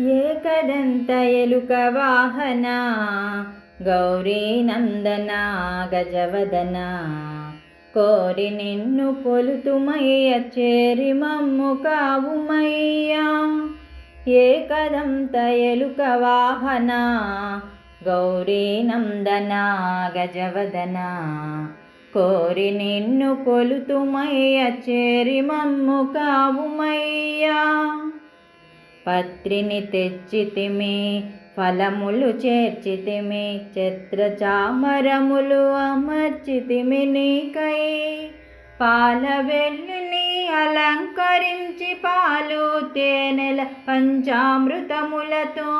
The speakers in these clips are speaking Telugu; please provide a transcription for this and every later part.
ఏకదంత ఎలుక వాహన గౌరీ నందన గజవదన. కోరి నిన్ను కొలుతుమయ్య చేరి మమ్ము కావుమయ్యా ఏకదంత ఎలుక వాహన గౌరీ నందన గజవదన. కోరి నిన్ను కొలుతుమయ్య చేరి మమ్ము కావుమయ్యా పత్రిని తెచ్చితిమి ఫలములు చేర్చితిమి చిత్ర చామరములు అమర్చితిమి నీకై. పాల వెల్లిని అలంకరించి పాలు తేనెల పంచామృతములతో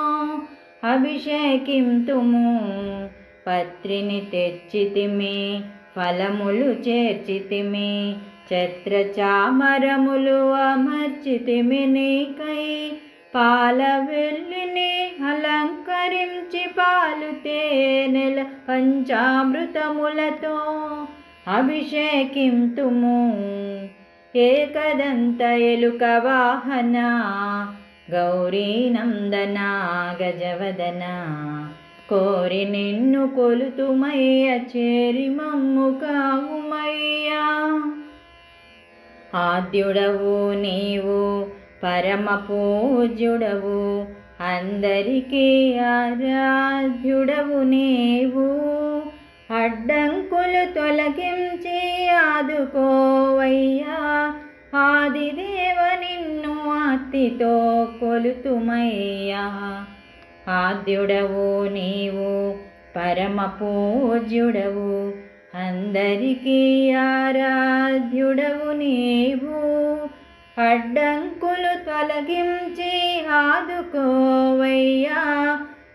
అభిషేకింతుము. పత్రిని తెచ్చితిమి ఫలములు చేర్చితిమి చిత్ర చామరములు అమర్చితిమి నీకై. పాల వెల్లిని అలంకరించి పాలు తేనెల పంచామృతములతో అభిషేకింతుము. ఏకదంత ఎలుక వాహన గౌరీ నందన గజవదన. కోరి నిన్ను కొలుతుమయ్య చేరి మమ్ము కావుమయ్యా. ఆద్యుడవు నీవు పరమ పూజ్యుడవు అందరికీ ఆరాధ్యుడవు నీవు. అడ్డంకులు తొలగించి ఆదుకోవయ్యా. ఆదిదేవ నిన్ను ఆర్తితో కొలుతుమయ్యా. ఆద్యుడవు నీవు పరమ పూజ్యుడవు అందరికీ ఆరాధ్యుడవు నీవు. అడ్డంకులు తొలగించి ఆదుకోవయ్యా.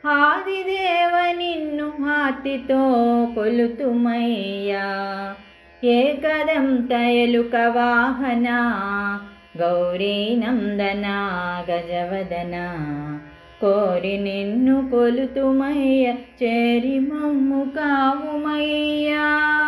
ఆదిదేవ నిన్ను హాతితో కొలుతుమయ్యా. ఏకదంత ఎలుక వాహన గౌరీ నందన గజవదన. కోరి నిన్ను కొలుతుమయ్య చేరి మమ్ము కావుమయ్యా.